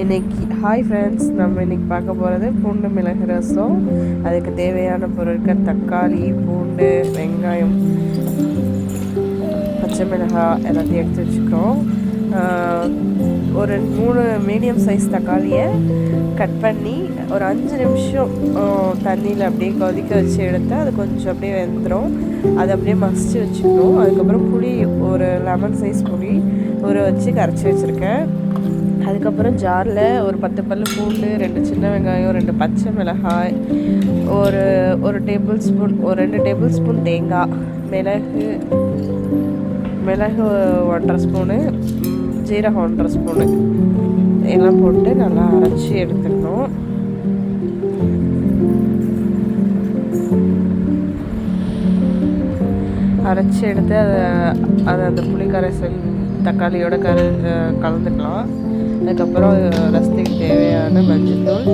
இன்னைக்கு hi friends நம்ம இன்னைக்கு பார்க்க போகிறது பூண்டு மிளகு ரசம். அதுக்கு தேவையான பொருட்கள் தக்காளி பூண்டு வெங்காயம் பச்சை மிளகாய் எல்லாத்தையும் எடுத்து வச்சுக்கிறோம். ஒரு மூணு மீடியம் சைஸ் தக்காளியை கட் பண்ணி ஒரு அஞ்சு நிமிஷம் தண்ணியில் அப்படியே கொதிக்க வச்சு எடுத்து அது கொஞ்சம் அப்படியே வெந்துடும் அதை அப்படியே மசிச்சு வச்சுக்கணும் அதுக்கப்புறம் புளி ஒரு லெமன் சைஸ் புளி ஊற வச்சு கரைச்சி வச்சுருக்கேன். அதுக்கப்புறம் ஜாரில் ஒரு பத்து பல்லு பூண்டு ரெண்டு சின்ன வெங்காயம் ரெண்டு பச்சை மிளகாய் ஒரு ஒரு டேபிள் ஸ்பூன் ஒரு ரெண்டு டேபிள் ஸ்பூன் தேங்காய் மிளகு மிளகு ஒன்றரை ஸ்பூனு ஜீரகம் ஒன்றரை ஸ்பூனு எல்லாம் போட்டு நல்லா அரைச்சி எடுத்துக்கணும் அரைச்சி எடுத்து அதை அதை அந்த புளி கரைசல் தக்காளியோட கரை கலந்துக்கலாம். அதுக்கப்புறம் ரசத்துக்கு தேவையான மஞ்சள்தூள்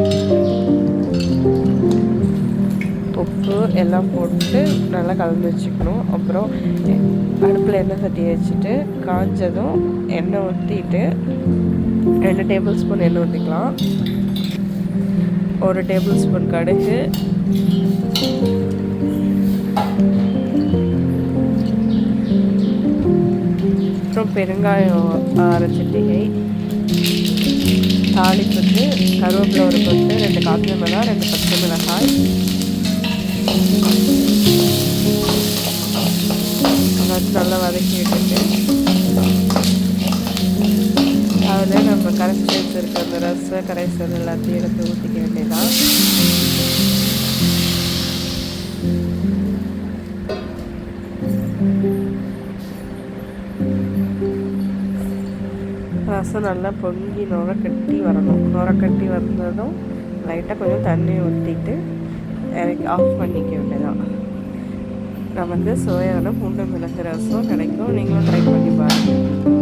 உப்பு எல்லாம் போட்டு நல்லா கலந்து வச்சுக்கணும். அப்புறம் அடுப்பில் எண்ணெய் சட்டி வச்சுட்டு காஞ்சதும் எண்ணெய் ஊற்றிட்டு ரெண்டு டேபிள் ஸ்பூன் எண்ணெய் ஊற்றிக்கலாம் ஒரு டேபிள் ஸ்பூன் கடுகு. அப்புறம் பெருங்காயம் அரைச்சிட்டிகை தாளிப்புக்கு கருவேப்பிலை ஒரு கொத்து ரெண்டு காய்ச்ச மிளகாய் ரெண்டு பச்சை மிளகாய். எல்லாத்தையும் நல்லா வதக்கி விட்டுட்டு அதில் நம்ம கரைச்சி வச்சுருக்க அந்த ரச கரைசல் எல்லாத்தையும் எடுத்து ஊற்றிக்க வேண்டியதான் ரசம் நல்லா பொங்கி நுரக்கட்டி கட்டி வரணும். நுரக்கட்டி கட்டி வந்ததும் லைட்டாக கொஞ்சம் தண்ணி ஊற்றிட்டு இறக்கி ஆஃப் பண்ணிக்க வேண்டியதான் நமக்கு சுவையான பூண்டு மிளகு ரசம் கிடைக்கும். நீங்களும் ட்ரை பண்ணி பாருங்கள்